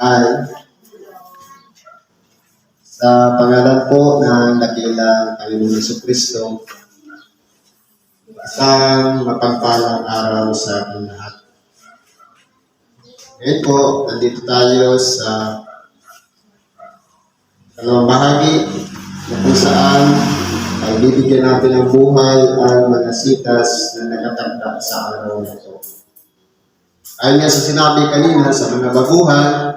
ay sa pangalan po ng dakilang Panginoon Yesu Kristo, isang mapagpalang araw sa ating lahat. Ngayon po, nandito tayo sa dalawang bahagi na kung saan ay bibigyan natin ng buhay ang mga sitas na nakatagda sa araw na ito. Ayon nga sa sinabi kanina sa mga baguhan,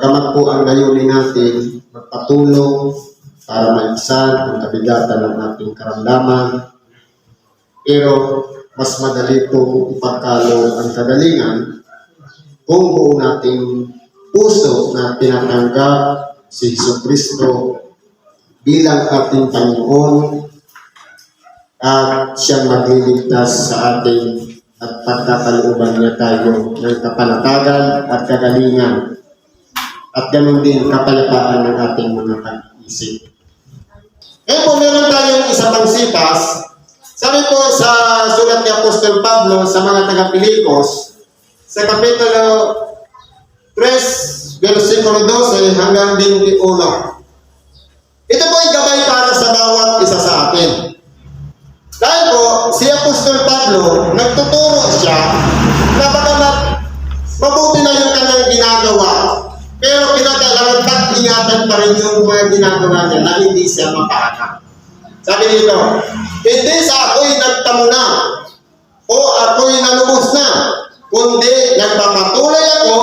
bagamat po ang layunin natin magpatulong para maisan ang kabigatan ng ating karamdaman, pero mas madali pong ipagkaloob ang kagalingan kung buo nating puso na tinatanggap si Hesus Kristo bilang ating Panginoon at siyang magliligtas sa ating at pagkakalooban niya tayo ng kapanatagan at kagalingan at ganun din kapayapaan ng ating mga pag-iisip. Ngayon po meron tayong isa pang sitas. Sabi po sa sulat ni Apostol Pablo sa mga taga-Pilipos, sa Kapitulo 3, versikulo 12 hanggang 21. Ito po ay gabay para sa bawat isa sa atin. Dahil po, si Apostol Pablo, nagtuturo siya na bagamat mabuti na yung kanyang ginagawa, pero kinakailangan rin yung mga ginagawa niya na hindi siya mapahaka. Sabi dito, hindi sa ako'y nagtamo na o ako'y nalubos na, kundi nagpapatuloy ako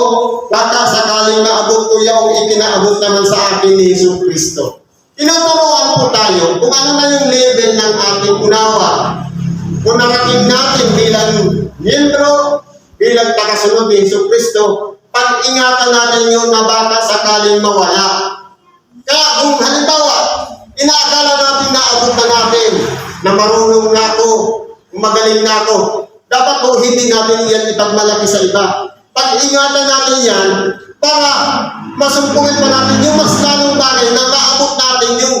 baka sakaling maabot ko yung ipinaabot naman sa akin ni Yesu Kristo. Tinuturuan po tayo kung ano na yung level ng ating unawa. Kung narating natin bilang miyembro, bilang tagasunod ni Yesu Kristo, pag-ingatan natin yung na baka sakaling mawala. Kaya kung halimbawa, inaakala natin na abot na natin, na marunong na ako, magaling na ako, dapat po hindi natin yan ipagmalaki sa iba. Pag-ingatan natin yan para masumpungin pa natin yung mas lalong bagay na maabot natin yung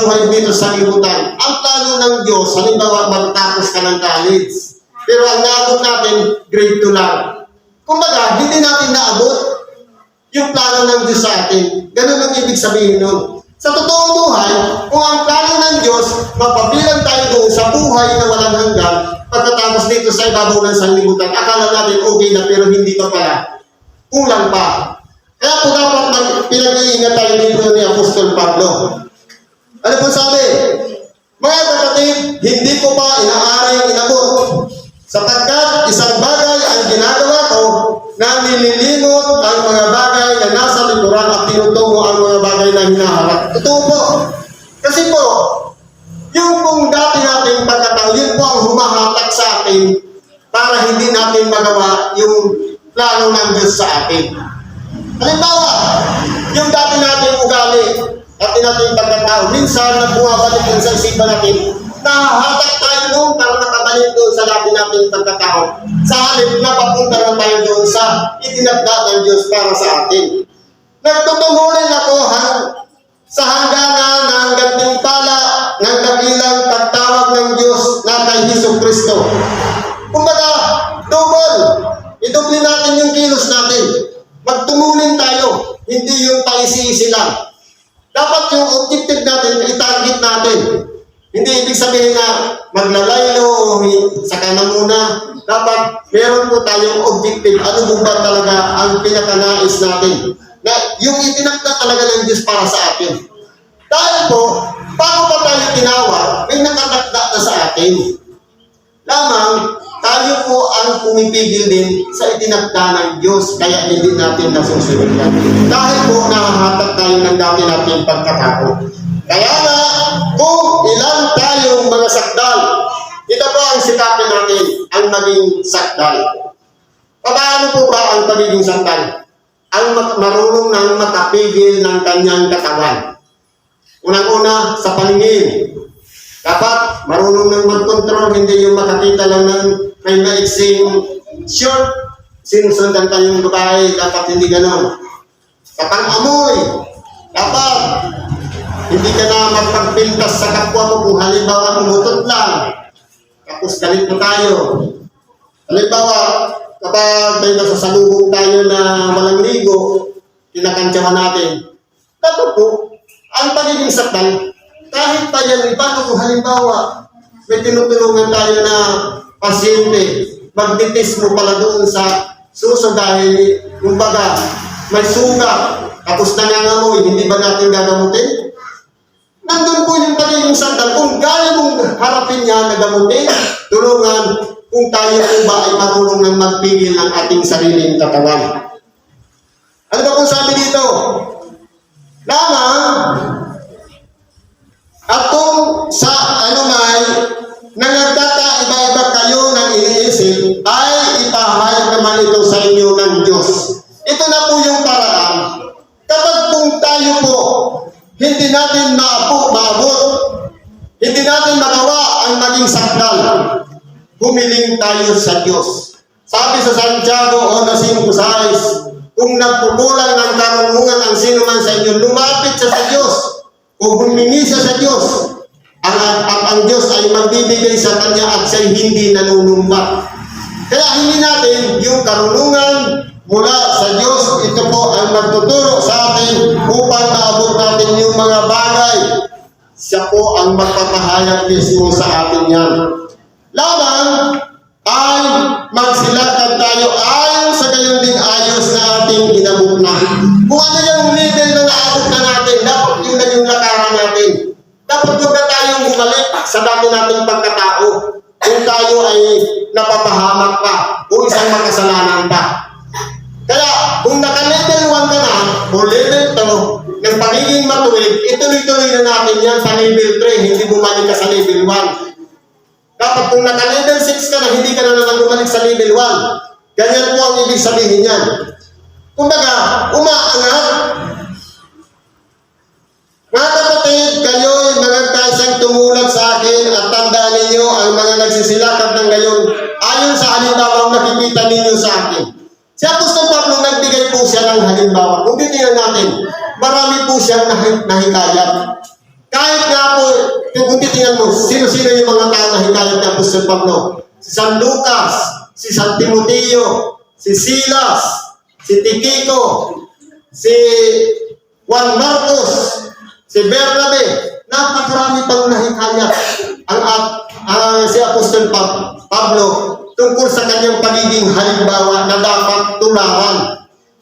buhay dito sa libutan. Ang plano ng Diyos, halimbawa, magtapos ka ng college. Pero ang naabot natin, grade 2 lang. Kumbaga, hindi natin naabot yung plano ng Diyos sa atin. Ganun ang ibig sabihin nun. Sa totoong buhay, kung ang plano ng Diyos, mapabilang tayo doon sa buhay na walang hanggan, pagkatapos dito sa ibabaw ng sanlibutan, akala natin okay na pero hindi pa pala. Kulang pa. Kaya po dapat pinag-iingat tayo dito ni Apostol Pablo. Ano po sabi? Mga kapatid, hindi ko pa inaaring inabot sapagkat isang bagay ang ginagawa ko na nililingot ang mga bagay na nasa likuran at tinutungo ang mga bagay na hinaharap. Totoo po. Kasi po, yung pong dati nating pagkatao, yun po ang humahatak sa atin para hindi natin magawa yung plano ng Diyos sa atin. Halimbawa, yung dati nating ugali, dati nating pagkatao, minsan na bumabalik din sa isipan natin, nahahatak tayo doon para nakabalik doon sa dati nating pagkatao. Sa halip na papunta na tayo doon sa itinagda ng Diyos para sa atin. Nagtutungulin ako hang, sa hangganan ng gantimpala ng dakilang pagtawag ng Diyos na kay Hesus Kristo. Kumbaga, double. Idoble natin yung kilos natin. Magtumulin tayo, hindi yung paisi-isi lang. Dapat yung objective natin, itarget natin. Hindi ibig sabihin na maglalaylo o saka na muna. Dapat meron po tayong objective. Ano po ba talaga ang pinakanais natin? Na yung itinakda talaga ng Diyos para sa atin. Dahil po, bago pa tayo tinawag, may nakatakda na sa atin. Lamang, tayo po ang pumipigil din sa itinakda ng Diyos, kaya hindi natin nasusunod yan. Dahil po, nahahatak tayo ng dati nating pagkatao. Kaya nga, kung ilan tayong mga sakdal, ito po ang sikapin natin, ang maging sakdal. Paano po ba ang pagiging sakdal? Ang ma- marunong ng makapigil ng kanyang katawan. Unang-una, sa paningin. Dapat marunong nang mag-control, hindi yung makakita lang ng may maiksing short, sinusundan pa yung babae, dapat hindi ganon. Sa pang-amoy, dapat hindi ka na magpagpintas sa kapwa mo kung halimbawa umutot lang. Tapos galit mo tayo. Halimbawa, kapag may nasasalubong tayo na walang ligo, kinakantsahan natin. Dapat po, ang pagiging sakdal, kahit yan, paano kung halimbawa, may tinutulungan tayo na pasyente, magditis mo pala doon sa suso dahil, kumbaga, may sugat, tapos nangangamoy, hindi ba natin gagamutin? Nandun po yung pagiging sandal. Kung gaya mong harapin niya na gamutin, tulungan kung tayo po ba ay marunong ng magpigil ng ating sariling katawan. Ano ba kung sabi dito? Lamang, naman ito sa inyo ng Diyos. Ito na po yung paraan. Kapag kung tayo po, hindi natin maapo, maabot, hindi natin magawa ang maging sakdal, humiling tayo sa Diyos. Sabi sa Santiago 1.5, kung nagpupulang ng karunungan ang sino man sa inyo, lumapit siya sa Diyos. Kung humingi siya sa Diyos, ang, ang, ang Diyos ay magbibigay sa kanya at siya hindi nanunumbat. Kaya hindi natin yung karunungan mula sa Diyos, ito po ang magtuturo sa atin upang maabot natin yung mga bagay. Siya po ang magpapahayag mismo sa atin yan. Lamang ay magsilakad tayo ayon sa gayon ding ayos na ating inabot na. Kung ano yung level na naabot na natin, dapat yun na yung lakaran natin. Dapat huwag na tayong bumalik sa dami nating pagkatao kung tayo ay napapahamak pa o isang makasalanan pa. Kaya, kung naka-level 1 ka na, o level 2, ng pagiging matuwid, ituloy-tuloy na natin yan sa level 3, hindi bumalik ka sa level 1. Dapat kung naka-level 6 ka na, hindi ka na naman bumalik sa level 1. Ganyan po ang ibig sabihin yan. Kumbaga, umaangat. Mga kapatid, kayo'y mga kasang tumulad sa ang mga nagsisilakad ng gayon ayon sa halimbawang nakikita ninyo sa akin. Si Apostol Pablo nagbigay po siya ng halimbawa. Kung titingnan natin, marami po siyang nahi- nahikayat. Kahit nga po, kung titingnan mo, sino-sino yung mga tao na hikayat ni Apostol Pablo? Si San Lucas, si San Timoteo, si Silas, si Tikiko, si Juan Marcos, si Bernabe, napakarami pang nahikayat ang ang si Apostol Pa- Pablo tungkol sa kanyang pagiging halimbawa na dapat tularan.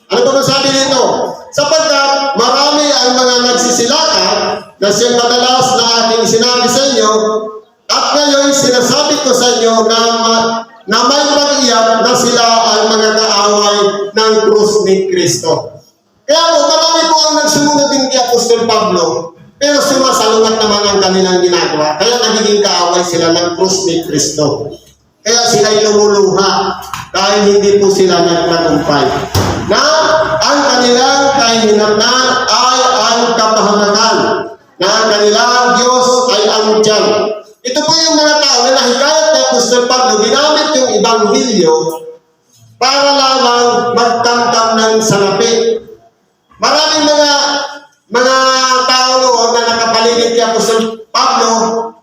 Ano ba masabi nito? Sapagkat marami ang mga nagsisilakan na siyang madalas na aking sinabi sa inyo at ngayon sinasabi ko sa inyo na, na may pag-iyak na sila ang mga kaaway ng krus ni Kristo. Kaya po, marami po ang nagsumunod din kay Apostol Pablo, pero sumasalungat naman ang kanilang ginagawa. Kaya nagiging kaaway sila ng krus ni Kristo. Kaya sila'y lumuluha dahil hindi po sila nagtagumpay. Na ang kanilang kahinatnan ay ang kapahamakan. Na ang kanilang Diyos ay ang tiyan. Ito po yung mga tao na nahikayat ni Apostol Pablo, ginamit yung Ibanghilyo para lamang magtamtam ng salapi. Maraming mga mga noon na nakapaligid kay Apostol Pablo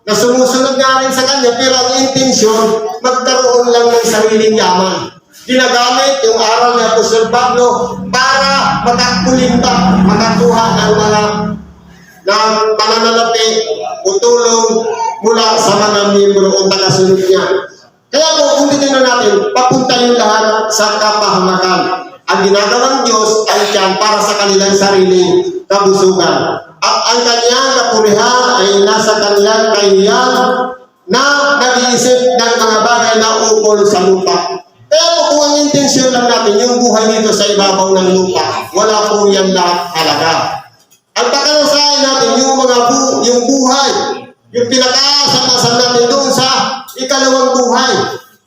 na sumusunod nga rin sa kanya pero ang intensyon magkaroon lang ng sariling yaman. Ginagamit yung aral ni Apostol Pablo para makakulimta, makakuha ng mga ng pananalapi o tulong mula sa mga miyembro o tagasunod niya. Kaya po, kung titignan natin, papunta yung lahat sa kapahamakan. Ang ginagawang Diyos ay tiyan para sa kanilang sariling kabusugan. Ang kanyang kapurihan ay nasa kanilang kahiyan na nag-iisip ng mga bagay na ukol sa lupa. Kaya po kung ang intensyon lang natin, yung buhay dito sa ibabaw ng lupa, wala po yan lahat halaga. Ang pagkanasahin natin, yung mga bu yung buhay, yung pinakaasam-asam natin doon sa ikalawang buhay.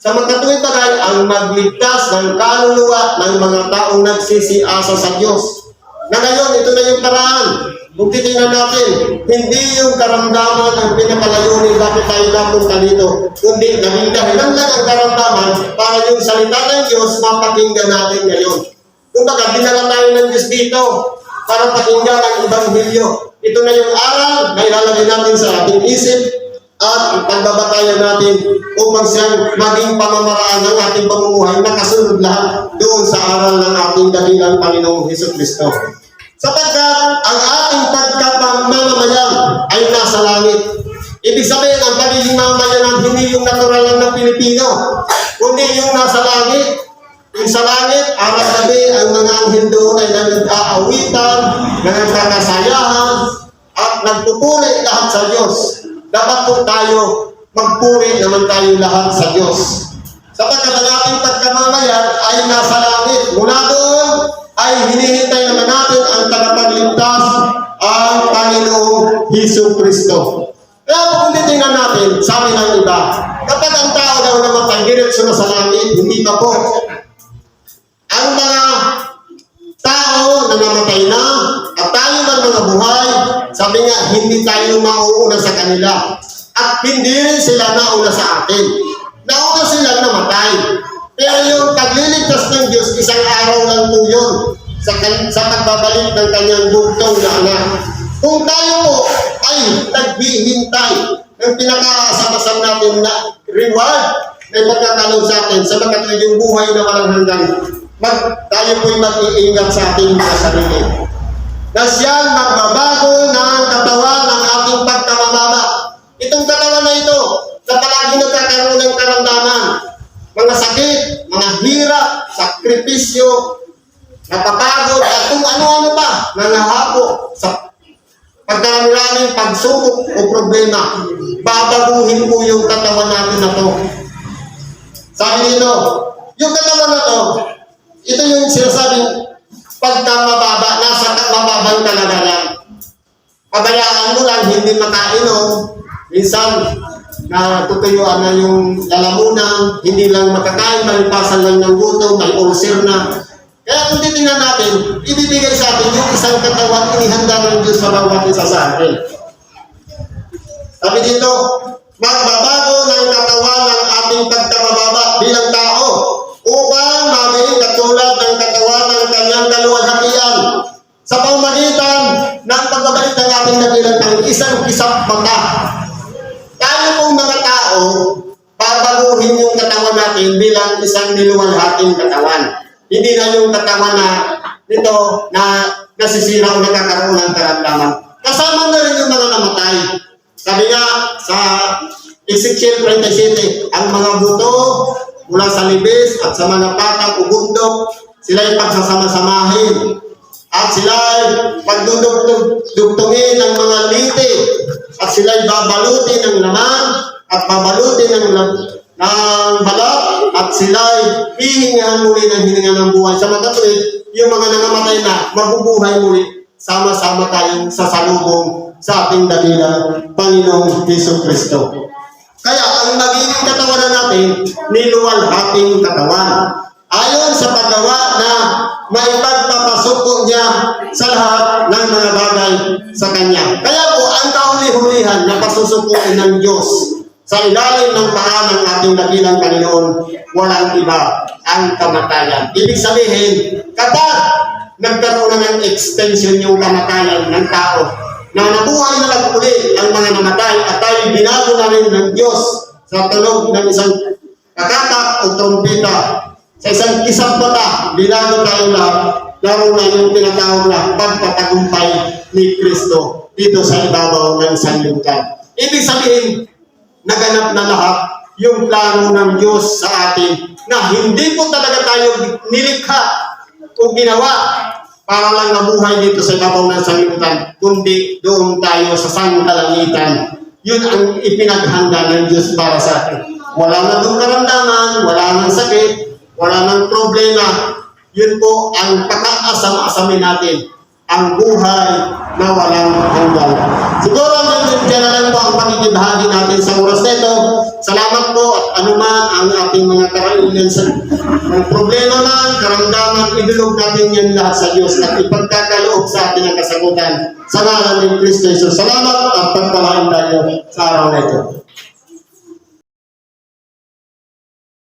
Sa magkatuwid bagay, ang magligtas ng kaluluwa ng mga taong nagsisiasa sa Diyos. Na ngayon, ito na yung paraan. Kung titingnan natin, hindi yung karamdaman ang pinakalayunin bakit tayo napunta dito, kundi naging dahilan lang ang karamdaman para yung salita ng Diyos mapakinggan natin ngayon. Kumbaga, dinala tayo ng Diyos dito para pakinggan ang Ebanghelyo. Ito na yung aral na ilalagay natin sa ating isip at pagbabatayan natin upang siyang maging pamamaraan ng ating pamumuhay na kasunod lahat doon sa aral ng ating dakilang Panginoong Heso Kristo. Sapagkat ang ating pagkapamamayan ay nasa langit. Ibig sabihin, ang pagiging mamayan hindi yung natural ng Pilipino, kundi yung nasa langit. Yung sa langit, araw-gabi, ang mga anghel doon ay nag-aawitan, nagkakasayahan, at nagpupuri lahat sa Diyos. Dapat po tayo magpuri naman tayo lahat sa Diyos. Sapagkat ang ating pagkamamayan ay nasa langit. Mula doon ay hinihintay naman natin Hesus Kristo. Kaya kung titingnan natin, sabi ng iba, kapag ang tao daw namatay, diretso na sa langit, hindi pa po. Ang mga tao na namatay na, at tayo man mga buhay, sabi nga, hindi tayo mauuna sa kanila. At hindi rin sila nauna sa atin. Nauna sila namatay. Pero yung pagliligtas ng Diyos, isang araw lang po yun sa, sa pagbabalik ng kanyang bugtong na anak. Kung tayo po ay naghihintay ng pinakaasam-asam natin na reward na magkakalong sa atin sa magkatuloy yung buhay na walang hanggan, mag, tayo po'y mag-iingat sa ating mga sarili. Na siyang magbabago ng katawan ng ating pagkamababa. Itong katawan na ito, na palagi nagkakaroon ng karamdaman, mga sakit, mga hirap, sakripisyo, napapagod, at kung ano-ano pa, nangahapo sa pagkarami-raming pagsubok o problema, babaguhin po yung katawan natin na to. Sabi dito, yung katawan na to, ito yung sinasabing pagka mababa, nasa mababang kalagayan. Pabayaan mo lang, hindi makainom. Minsan, natutuyuan na yung lalamunan, hindi lang makakain, malipasan lang ng gutom, may ulcer na. Kaya kung titingnan natin, ibibigay sa atin yung isang katawan, inihanda ng Diyos sa bawat isa sa atin. Sabi dito, magbabago ng katawan ng ating pagkabababa bilang tao upang maging katulad ng katawan ng kanyang kaluwalhatian sa pamamagitan ng pagbabalik ng ating nagilan ang isang kisap mata. Tayo pong mga tao, babaguhin yung katawan natin bilang isang niluwalhating katawan. Hindi na yung katawan na nito na nasisira o nakakaroon ng karamdaman. Kasama na rin yung mga namatay. Sabi nga sa Ezekiel 27, ang mga buto mula sa libis at sa mga patang o bundok, sila'y pagsasama-samahin. At sila'y pagdudugtungin ng mga liti. At sila'y babalutin ng laman at babalutin ng, ng balat at sila'y hihingahan muli ng hininga ng buhay. Sa magkatuloy, yung mga nangamatay na mabubuhay muli, sama-sama tayong sasalubong sa ating dakilang Panginoong Heso Kristo. Kaya ang magiging katawan na natin, niluwalhating katawan. Ayon sa paggawa na may pagpapasuko niya sa lahat ng mga bagay sa Kanya. Kaya po, ang kauli-hulihan na pasusukuin ng Diyos sa ilalim ng paa ng ating dakilang Panginoon, walang iba ang kamatayan. Ibig sabihin, kapag nagkaroon na ng extension yung kamatayan ng tao, na nabuhay na lang uli ang mga namatay at tayo binago na rin ng Diyos sa tunog ng isang kakatak o trompeta sa isang kisang bata, binago tayo lahat, laro na yung tinatawag na pagpatagumpay ni Kristo dito sa ibabaw ng sanlibutan. Ibig sabihin, naganap na lahat yung plano ng Diyos sa atin na hindi po talaga tayo nilikha o ginawa para lang nabuhay dito sa ibabaw ng sanlibutan, kundi doon tayo sa sangkalangitan. Yun ang ipinaghanda ng Diyos para sa atin. Wala na doon karamdaman, wala nang sakit, wala nang problema. Yun po ang pakaasam-asamin natin, ang buhay na walang hanggan. Siguro dyan na lang po ang pakikibahagi natin sa oras nito. Salamat po at anuman ang ating mga karaunan sa ang problema man, karamdaman, idulog natin yan lahat sa Diyos at ipagkakaloob sa atin ang kasagutan. Sa ngalan ni Kristo Jesus. Salamat at pagpalain tayo sa araw na.